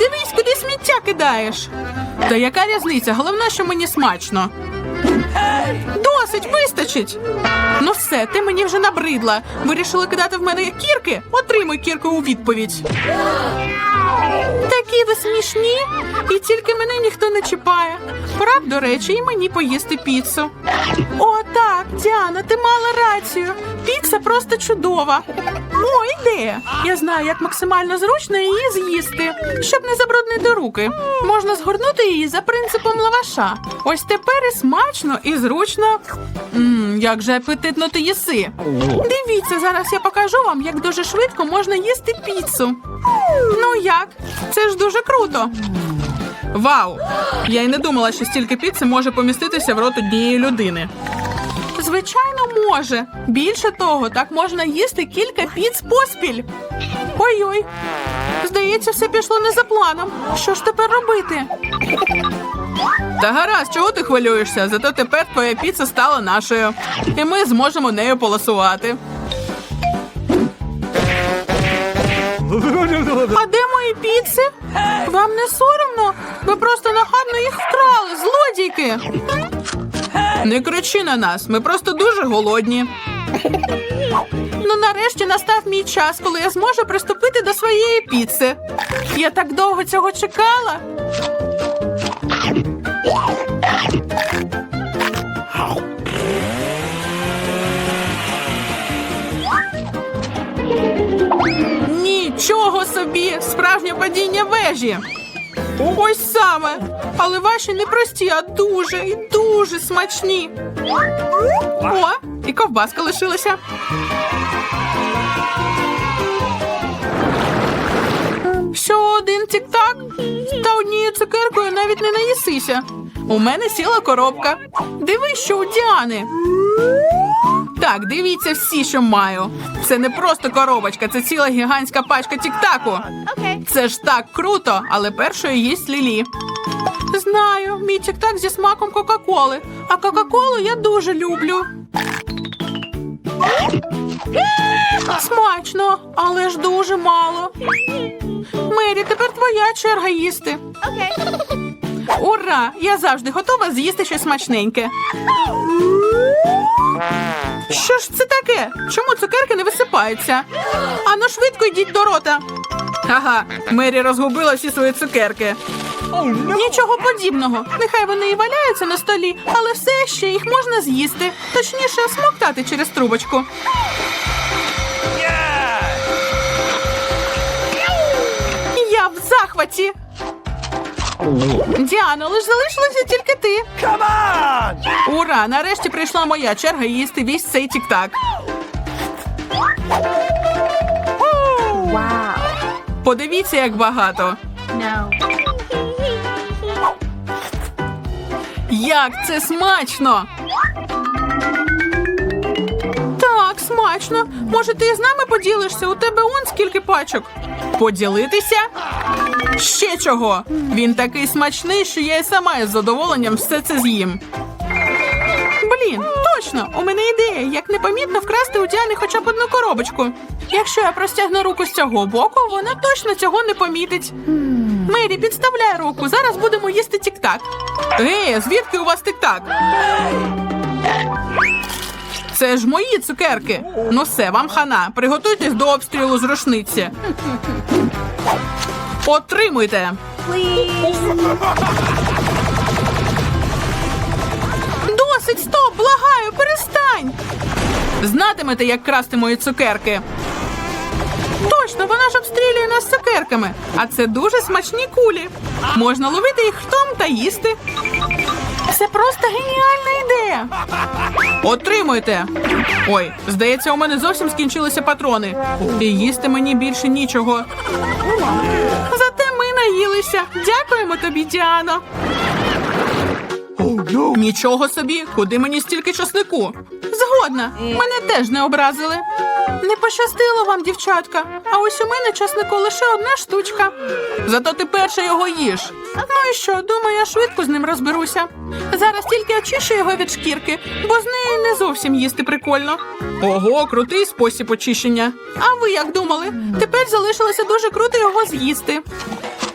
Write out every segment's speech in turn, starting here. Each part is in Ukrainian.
Дивись, куди сміття кидаєш. Та яка різниця? Головне, що мені смачно. Досить, вистачить. Ну все, ти мені вже набридла. Вирішили кидати в мене кірки? Отримуй кірку у відповідь. Такі ви смішні, і тільки мене ніхто не чіпає. Пора б, до речі, і мені поїсти піцу. О, так, Діана, ти мала рацію. Піца просто чудова. О, ідея. Я знаю, як максимально зручно її з'їсти, щоб не забруднити руки. Можна згорнути її за принципом лаваша. Ось тепер і смачно, і зручно. Мм, як же апетитно ти їси. Дивіться, зараз я покажу вам, як дуже швидко можна їсти піцу. Ну як? Це ж дуже круто. Вау! Я й не думала, що стільки піци може поміститися в рот однієї людини. Звичайно, може. Більше того, так можна їсти кілька піц поспіль. Ой-ой. Здається, все пішло не за планом. Що ж тепер робити? Та гаразд, чого ти хвилюєшся? Зато тепер твоя піца стала нашою. І ми зможемо нею полосувати. А де мої піци? Вам не соромно? Ви просто нахабно їх вкрали, злодійки. Не кричи на нас, ми просто дуже голодні. Ну, нарешті настав мій час, коли я зможу приступити до своєї піци. Я так довго цього чекала. Нічого собі! Справжнє падіння вежі. Ось саме. Але ваші не прості, а дуже і дуже смачні. О, і ковбаска лишилася. Що один тік-так? Та однією цукеркою навіть не наїсися. У мене сіла коробка. Дивись, що у Діани. Так, дивіться всі, що маю. Це не просто коробочка, це ціла гігантська пачка тік-таку. Це ж так круто, але першою їсть Лілі. Знаю, мій тік-так зі смаком Кока-Коли. А Кока-Колу я дуже люблю. Смачно, але ж дуже мало. Мері, тепер твоя черга їсти. Ура! Я завжди готова з'їсти щось смачненьке. Що ж це таке? Чому цукерки не висипаються? Ану швидко йдіть до рота. Ага, Мері розгубила всі свої цукерки. Нічого подібного. Нехай вони і валяються на столі, але все ще їх можна з'їсти. Точніше, смоктати через трубочку. Я в захваті. Діано, лиш залишилася тільки ти. Ура! Нарешті прийшла моя черга їсти весь цей тік-так. Подивіться, як багато. Як це смачно! Так, смачно. Може, ти з нами поділишся? У тебе он скільки пачок. Поділитися? Ще чого? Він такий смачний, що я і сама із задоволенням все це з'їм. Точно, у мене ідея, як непомітно вкрасти у Діани хоча б одну коробочку. Якщо я простягну руку з цього боку, вона точно цього не помітить. Мері, підставляй руку, зараз будемо їсти тік-так. Ей, звідки у вас тік-так? Це ж мої цукерки. Ну все, вам хана. Приготуйтесь до обстрілу з рушниці. Отримуйте. Досить, благаю, перестань. Знатимете, як красти мої цукерки. Точно, вона ж обстрілює нас цукерками. А це дуже смачні кулі. Можна ловити їх в том та їсти. Це просто геніальна ідея. Отримуйте. Ой, здається, у мене зовсім скінчилися патрони. І їсти мені більше нічого. Зате ми наїлися. Дякуємо тобі, Діано. Нічого собі, куди мені стільки часнику? Згодна, мене теж не образили. Не пощастило вам, дівчатка. А ось у мене часнику лише одна штучка. Зато ти перша його їш. Ну і що, думаю, я швидко з ним розберуся. Зараз тільки очищу його від шкірки, бо з неї не зовсім їсти прикольно. Ого, крутий спосіб очищення. А ви як думали? Тепер залишилося дуже круто його з'їсти.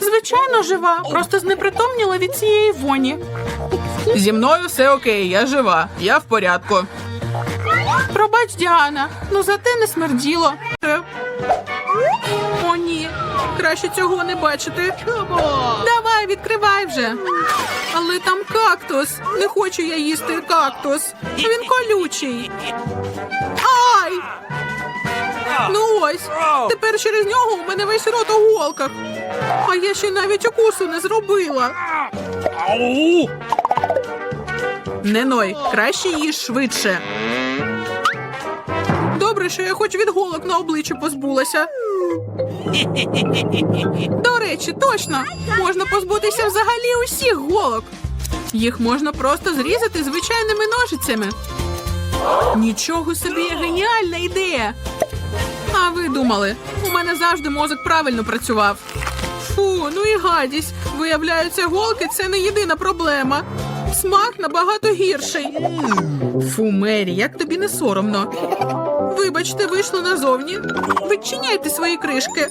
Звичайно, жива. Просто знепритомніла від цієї воні. Зі мною все окей, я жива. Я в порядку. Пробач, Діана, ну зате не смерділо. Е. О, ні. Краще цього не бачити. Давай, відкривай вже. Але там кактус. Не хочу я їсти кактус. Він колючий. Ай! Ну ось, тепер через нього у мене весь рот у голках. А я ще навіть укусу не зробила. Не ной, краще їж швидше. Добре, що я хоч від голок на обличчі позбулася. До речі, точно можна позбутися взагалі усіх голок. Їх можна просто зрізати звичайними ножицями. Нічого собі геніальна ідея. А ви думали, у мене завжди мозок правильно працював. Фу, ну і гадість. Виявляються, голки це не єдина проблема. Смак набагато гірший. Фу, Мері, як тобі не соромно. Вибачте, вийшло назовні. Відчиняйте свої кришки.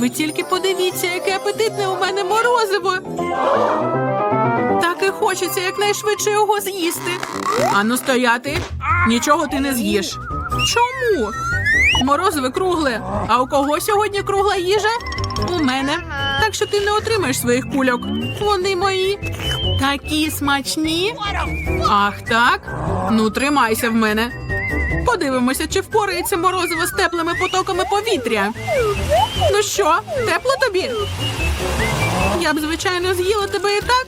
Ви тільки подивіться, яке апетитне у мене морозиво. Так і хочеться якнайшвидше його з'їсти. Ану стояти. Нічого ти не з'їш. Чому? Морозиве кругле. А у кого сьогодні кругла їжа? У мене. Так що ти не отримаєш своїх кульок. Вони мої. Такі смачні. Ах, так? Ну, тримайся в мене. Подивимося, чи впорається морозиво з теплими потоками повітря. Ну що, тепло тобі? Я б, звичайно, з'їла тебе і так,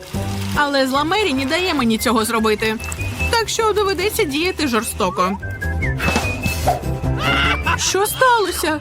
але зла Мері не дає мені цього зробити. Так що доведеться діяти жорстоко. Що сталося?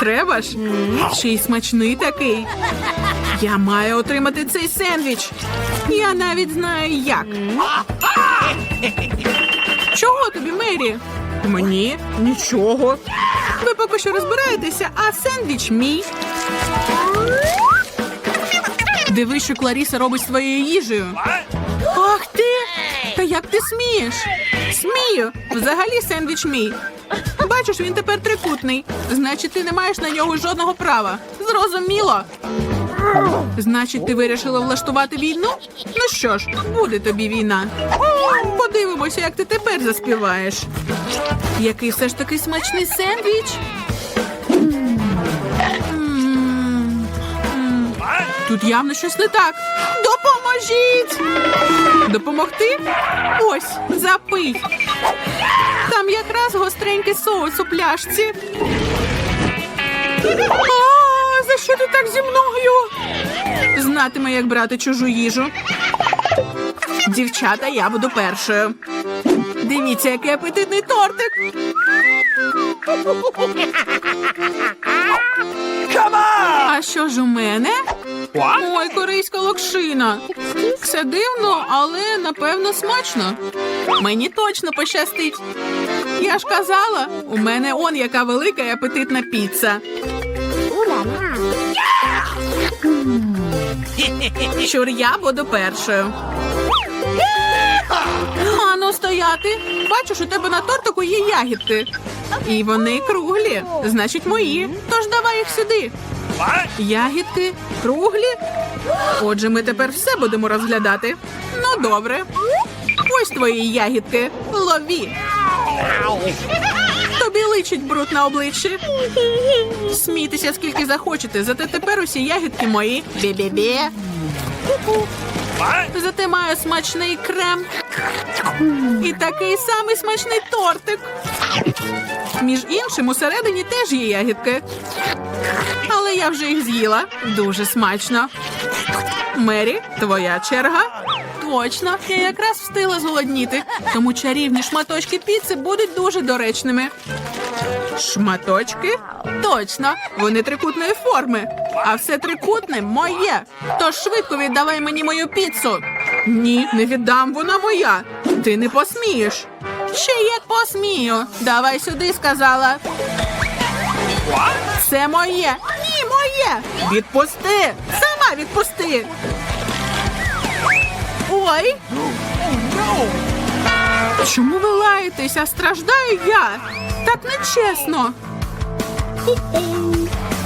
Треба ж? Ще й смачний такий. Я маю отримати цей сендвіч. Я навіть знаю як. Чого тобі, Мері? Мені нічого. Ви поки що розбираєтеся, а сендвіч мій. Диви, що Кларіса робить своєю їжею. Ах ти! Та як ти смієш? Смію. Взагалі сендвіч мій. Бачиш, він тепер трикутний. Значить, ти не маєш на нього жодного права. Зрозуміло. Значить, ти вирішила влаштувати війну? Ну що ж, буде тобі війна. Подивимося, як ти тепер заспіваєш. Який все ж таки смачний сендвіч? Тут явно щось не так. Допоможіть! Допомогти? Ось, запий. Там якраз гостренький соус у пляшці. А, за що ти так зі мною? Знатиме, як брати чужу їжу. Дівчата, я буду першою. Дивіться, який апетитний тортик. А що ж у мене? Ой, корейська локшина. Все дивно, але напевно смачно. Мені точно пощастить. Я ж казала, у мене он яка велика і апетитна піца. Щур, я буду першою. Ану, стояти. Бачиш, у тебе на тортику є ягідки. І вони круглі, значить мої. Тож давай їх сюди. Ягідки круглі. Отже, ми тепер все будемо розглядати. Ну, добре. Ось твої ягідки. Лові. Тобі личить бруд на обличчі. Смійтеся скільки захочете, зате тепер усі ягідки мої. Бі-бі-бі. Зате маю смачний крем. І такий самий смачний тортик. Між іншим, усередині теж є ягідки. Але я вже їх з'їла. Дуже смачно. Мері, твоя черга. Точно, я якраз встигла зголодніти, тому чарівні шматочки піци будуть дуже доречними. Шматочки? Точно, вони трикутної форми. А все трикутне моє. Тож швидко віддавай мені мою піцу. Ні, не віддам, вона моя. Ти не посмієш. Ще як посмію. Давай сюди, сказала. Це моє. Ні, моє. Відпусти! Сама відпусти! Ой! Чому ви лаєтесь, а страждаю я? Так нечесно.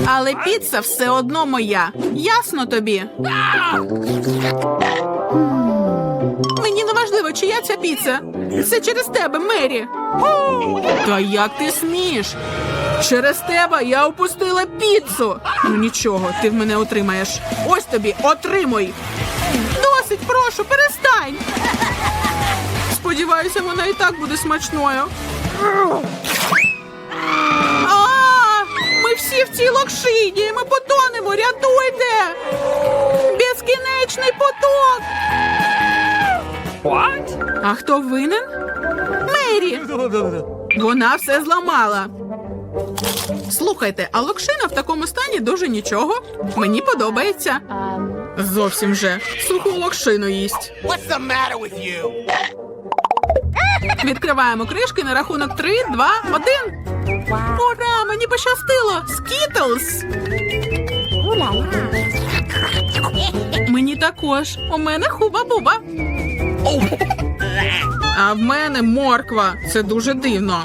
Але піца все одно моя. Ясно тобі? Мені не важливо, чия ця піца. Це через тебе, Мері. Та як ти смієш? Через тебе я опустила піцу. Ну нічого, ти в мене отримаєш. Ось тобі, отримуй. Досить, прошу, перестань. Сподіваюся, вона і так буде смачною. А, ми всі в цій локшині. Ми потонемо, рятуйте! Безкінечний поток! А хто винен? Мері! Вона все зламала. Слухайте, а локшина в такому стані дуже нічого. Мені подобається. Зовсім же. Суху локшину їсть. Відкриваємо кришки на рахунок 3, 2, 1. Ура! Мені пощастило! La. Мені також. У мене хуба-буба. А в мене морква. Це дуже дивно.